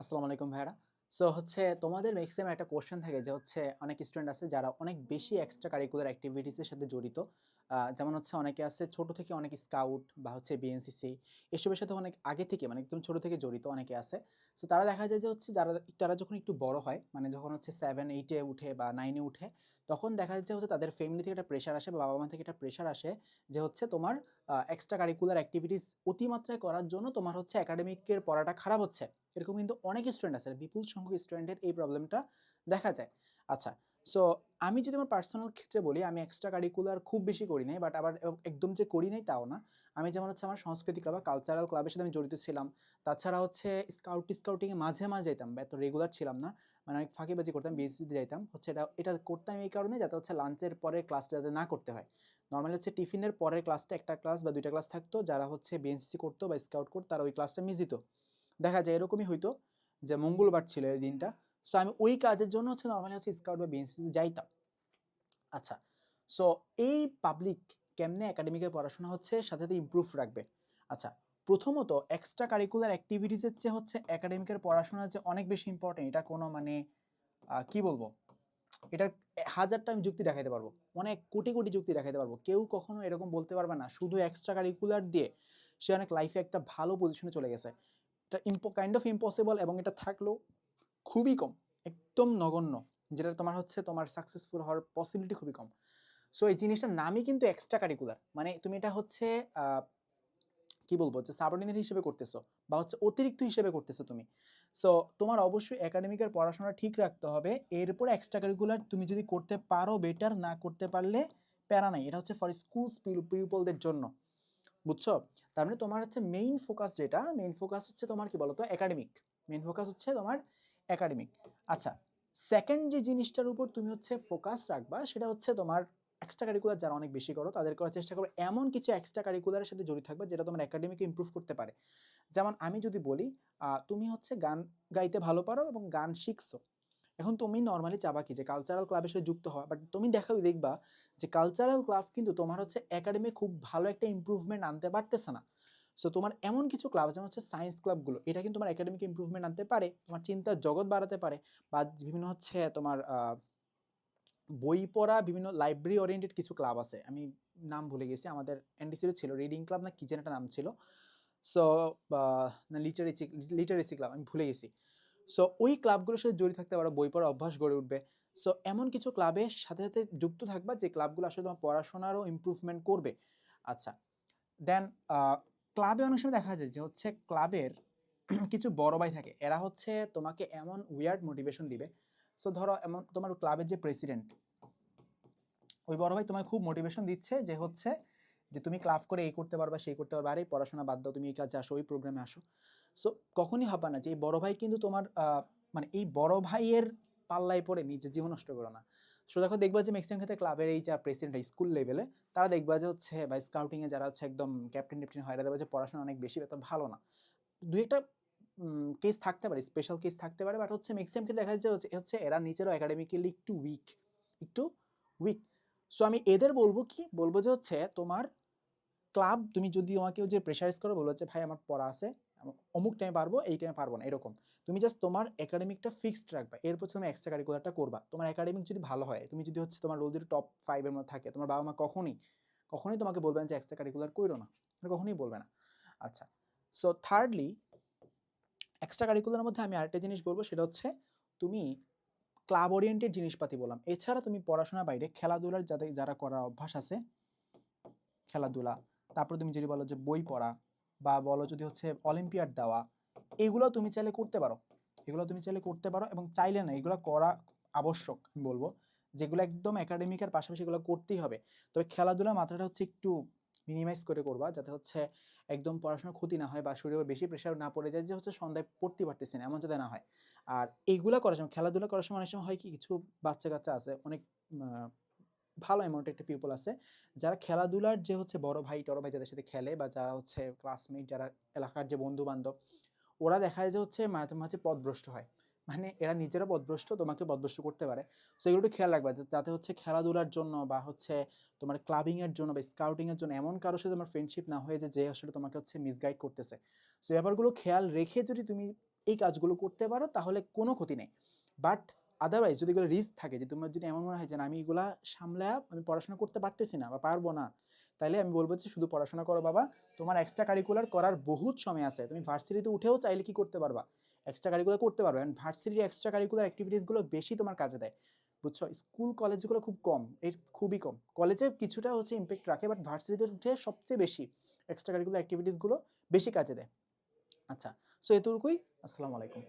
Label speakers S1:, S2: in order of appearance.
S1: আসসালামু আলাইকুম ভাইরা সো হচ্ছে তোমাদের ম্যাক্সিমাম একটা কোশ্চেন থাকে যে হচ্ছে অনেক স্টুডেন্ট আছে যারা অনেক বেশি এক্সট্রা কারিকুলার অ্যাক্টিভিটিসের সাথে জড়িত। যেমন হচ্ছে অনেকে আছে ছোট থেকে অনেক স্কাউট বা হচ্ছে বিএনসিসি এসবের সাথে অনেক আগে থেকে মানে একদম ছোট থেকে জড়িত অনেকে আছে। সো তারা দেখা যায় যে হচ্ছে যারা তারা যখন একটু বড় হয় মানে যখন হচ্ছে সেভেন এইটে উঠে বা নাইনে উঠে, তখন দেখা যাচ্ছে হচ্ছে তাদের ফ্যামিলি থেকে একটা প্রেশার আসে বা বাবা মা থেকে একটা প্রেশার আসে যে হচ্ছে তোমার এক্সট্রা কারিকুলার অ্যাক্টিভিটিস অতিমাত্রায় করার জন্য তোমার হচ্ছে একাডেমিকের পড়াটা খারাপ হচ্ছে। এরকম কিন্তু অনেক স্টুডেন্ট আছে, বিপুল সংখ্যক স্টুডেন্টের এই প্রবলেমটা দেখা যায়। আচ্ছা সো আমি যদি আমার পার্সোনাল ক্ষেত্রে বলি, আমি এক্সট্রা কারিকুলার খুব বেশি করি নাই বাট আবার একদম যে করি নাই তাও না। আমি যেমন হচ্ছে আমার সংস্কৃতি ক্লাব বা কালচারাল ক্লাবের সাথে আমি জড়িত ছিলাম। তাছাড়া হচ্ছে স্কাউট স্কাউটিংয়ে মাঝে মাঝে যেতাম এত রেগুলার ছিলাম না। মানে অনেক ফাঁকিবাজি করতাম বিএসসিতে যাইতাম। হচ্ছে এটা এটা করতাম এই কারণে যাতে হচ্ছে লাঞ্চের পরে ক্লাসটা যাতে না করতে হয়। নর্মালি হচ্ছে টিফিনের পরের ক্লাসটা একটা ক্লাস বা দুইটা ক্লাস থাকতো, যারা হচ্ছে বিএনসিসি করতো বা স্কাউট করতো, তারা ওই ক্লাসটা মিস দিত। দেখা যায় এরকমই হইতো যে মঙ্গলবার ছিল এই দিনটা। সো আমি ওই কাজের জন্য হচ্ছে নর্মালি হচ্ছে স্কাউট বা বিএনসিতে যাইতাম। আচ্ছা সো এই পাবলিক কেমনে একাডেমিকের পড়াশোনা হচ্ছে সাথে সাথে ইমপ্রুভ রাখবে? আচ্ছা প্রথমত এক্সট্রা কারিকুলার অ্যাক্টিভিটিসের চেয়ে হচ্ছে একাডেমিকের পড়াশোনা যে অনেক বেশি ইম্পর্টেন্ট এটা কোনো মানে কি বলব? এটার হাজারটা আমি যুক্তি দেখাতে পারব। অনেক কোটি কোটি যুক্তি দেখাতে পারব। কেউ কখনো এরকম বলতে পারবে না, শুধু এক্সট্রা কারিকুলার দিয়ে সে অনেক লাইফে একটা ভালো পজিশনে চলে গেছে। এটা ইম্পো কাইন্ড অফ ইম্পসিবল এবং এটা থাকলেও খুবই কম। একদম নগণ্য যেটা তোমার হচ্ছে তোমার সাকসেসফুল হওয়ার পসিবিলিটি খুবই কম। সো এই জিনিসটার নামই কিন্তু এক্সট্রা কারিকুলার মানে তুমি এটা হচ্ছে কি বলব? যে সাবঅর্ডিনেট হিসেবে করতেছো বা হচ্ছে অতিরিক্ত হিসেবে করতেছো তুমি। সো তোমার অবশ্যই একাডেমিকের পড়াশোনা ঠিক রাখতে হবে, এরপর এক্সট্রা কারিকুলার তুমি যদি করতে পারো বেটার না করতে পারলে প্যারা নাই। এটা হচ্ছে ফর স্কুলস পিপলদের জন্য, বুঝছ? তার মানে তোমার হচ্ছে মেইন ফোকাস যেটা মেইন ফোকাস হচ্ছে তোমার কি বলতো? একাডেমিক মেইন ফোকাস হচ্ছে তোমার একাডেমিক আচ্ছা সেকেন্ড যে জিনিসটার উপর তুমি হচ্ছে ফোকাস রাখবা সেটা হচ্ছে তোমার এক্সট্রা কারিকুলার যারা অনেক বেশি করো তাদের করার চেষ্টা করো। এমন কিছু এক্সট্রা কারিকুলারের সাথে জড়িত থাকবে যেটা তোমার একাডেমিকে ইমপ্রুভ করতে পারে। যেমন আমি যদি বলি তুমি হচ্ছে গান গাইতে ভালো পারো এবং গান শিখছো। এখন তুমি নর্মালি চাবা কি যে কালচারাল ক্লাবের সাথে যুক্ত হওয়া। বাট তুমি দেখা দেখবা যে কালচারাল ক্লাব কিন্তু তোমার হচ্ছে একাডেমি খুব ভালো একটা ইমপ্রুভমেন্ট আনতে পারতেছে না। সো তোমার এমন কিছু ক্লাব যেমন হচ্ছে সায়েন্স ক্লাবগুলো এটা কিন্তু তোমার একাডেমিক ইম্প্রুভমেন্ট আনতে পারে, তোমার চিন্তার জগৎ বাড়াতে পারে, বা বিভিন্ন হচ্ছে তোমার বই পড়া, বিভিন্ন লাইব্রেরি ওরিয়েন্টেড কিছু ক্লাব আছে। আমি নাম ভুলে গেছি, আমাদের এনডিসিরও ছিল রিডিং ক্লাব না কি যেন একটা নাম ছিল। সো না লিটারেসি লিটারেসি ক্লাব আমি ভুলে গেছি। সো ওই ক্লাবগুলোর সাথে জড়িত থাকতে পারো, বই পড়ার অভ্যাস গড়ে উঠবে। সো এমন কিছু ক্লাবের সাথে সাথে যুক্ত থাকবা, যে ক্লাবগুলো আসলে তোমার পড়াশোনারও ইমপ্রুভমেন্ট করবে। আচ্ছা দেন ক্লাবে অনেক সময় দেখা যায় যে হচ্ছে ক্লাবের কিছু বড় ভাই থাকে, এরা হচ্ছে তোমাকে এমন উইয়ার্ড মোটিভেশন দিবে। সো ধরো এমন তোমার ক্লাবের যে প্রেসিডেন্ট ওই বড় ভাই তোমার খুব মোটিভেশন দিচ্ছে যে হচ্ছে যে তুমি ক্লাব করে এই করতে পারবা, সেই করতে পারবা, আরে পড়াশোনা বাদ দাও, তুমি এই কাজে আসো, ওই প্রোগ্রামে আসো। সো কখনই হবে না যে এই বড় ভাই কিন্তু তোমার মানে এই বড় ভাইয়ের পাল্লায় পড়ে, নিজের জীবন নষ্ট করো না। সো দেখো দেখবা যে ম্যাক্সিমাম ক্ষেত্রে ক্লাবের এই যা প্রেসিডেন্ট স্কুল লেভেলে তারা দেখবা যে হচ্ছে বা স্কাউটিংয়ে যারা হচ্ছে একদম ক্যাপ্টেন ট্যাপ্টেন হয় দেখবা যে পড়াশোনা অনেক বেশি এত ভালো না। দুই একটা কেস থাকতে পারে স্পেশাল কেস থাকতে পারে বাট হচ্ছে ম্যাক্সিমাম ক্ষেত্রে দেখা যাচ্ছে হচ্ছে এরা নিজেরও একাডেমিক্যালি একটু উইক একটু উইক সো আমি এদের বলব কি? বলব যে হচ্ছে তোমার ক্লাব তুমি যদি আমাকে যে প্রেশারাইজ করো, বলব যে ভাই আমার পড়া আছে, অমুক টাইমে পারব, এই টাইমে পারব না, এরকম। তুমি জাস্ট তোমার একাডেমিকটা ফিক্সড রাখবা। এরপর তুমি এক্সট্রা কারিকুলারটা করবা। তোমার একাডেমিক যদি ভালো হয়, তুমি যদি হচ্ছে তোমার রোল যদি টপ ফাইভের মধ্যে থাকে, তোমার বাবা মা কখনই, কখনোই তোমাকে বলবেন যে এক্সট্রা কারিকুলার করো না। কখনোই বলবে না। আচ্ছা সো থার্ডলি এক্সট্রা কারিকুলারের মধ্যে আমি আরেকটা জিনিস বলব, সেটা হচ্ছে তুমি ক্লাব ওরিয়েন্টেড জিনিসপাতি বললাম। এছাড়া তুমি পড়াশোনার বাইরে খেলাধুলার যাদের যারা করার অভ্যাস আছে, খেলাধুলা, তারপর তুমি যদি বলো যে বই পড়া, বা বলো যদি হচ্ছে অলিম্পিয়াড দেওয়া এগুলো তুমি চাইলে করতে পারো। এগুলো তুমি চাইলে করতে পারো এবং চাইলে না এগুলো করা আবশ্যক বলব। যেগুলো একদম একাডেমিকের পাশাপাশি এগুলো করতেই হবে। তবে খেলাধুলার মাত্রাটা হচ্ছে একটু মিনিমাইজ করে করবা যাতে হচ্ছে একদম পড়াশোনার ক্ষতি না হয় বা শরীরে বেশি প্রেশার না পড়ে যায় যে হচ্ছে সন্ধ্যায় পড়তে পারতেছি না, এমন যাতে না হয়। আর এইগুলা করার সময়, খেলাধুলা করার সময় অনেক সময় হয় কি কিছু বাচ্চা কাচ্চা আছে, অনেক ভালো অ্যামাউন্টের একটা পিপল আছে যারা খেলাধুলার যে হচ্ছে বড় ভাই, টড় ভাই যাদের সাথে খেলে বা যারা হচ্ছে ক্লাসমেট যারা এলাকার যে বন্ধু বান্ধব ওরা দেখা যায় যে হচ্ছে মাঝে মাঝে পথভ্রষ্ট হয়। মানে এরা নিজেরা পথভ্রষ্ট তোমাকে পথভ্রষ্ট করতে পারে। সো এগুলো একটু খেয়াল রাখবা যাতে হচ্ছে খেলাধুলার জন্য বা হচ্ছে তোমার ক্লাবিংয়ের জন্য বা স্কাউটিংয়ের জন্য এমন কারোর সাথে তোমার ফ্রেন্ডশিপ না হয়ে যে আসলে তোমাকে হচ্ছে মিসগাইড করতেছে। সো ব্যাপারগুলো খেয়াল রেখে যদি তুমি এই কাজগুলো করতে পারো, তাহলে কোনো ক্ষতি নেই। বাট আদারওয়াইজ যদি এগুলো রিস্ক থাকে, যে তোমার যদি এমন মনে হয় যে আমি এগুলা সামলায়া, আমি পড়াশোনা করতে পারতেছি না বা পারব না তাইলে আমি বলব যে শুধু পড়াশোনা করো বাবা, তোমার এক্সট্রা কারিকুলার করার বহুত সময় আছে। তুমি ভার্সিটিতে উঠেও চাইলে কি করতে পারবা? এক্সট্রা কারিকুলার করতে পারবে। অ্যান্ড ভার্সিটির এক্সট্রা কারিকুলার অ্যাক্টিভিটিসগুলো বেশি তোমার কাজে দেয়। বুঝছ? স্কুল কলেজগুলো খুব কম, এর খুবই কম। কলেজে কিছুটা হচ্ছে ইম্প্যাক্ট রাখে বাট ভার্সিটিতে উঠে সবচেয়ে বেশি এক্সট্রা কারিকুলার অ্যাক্টিভিটিসগুলো বেশি কাজে দেয়। আচ্ছা সো এতটুকুই। আসসালামু আলাইকুম।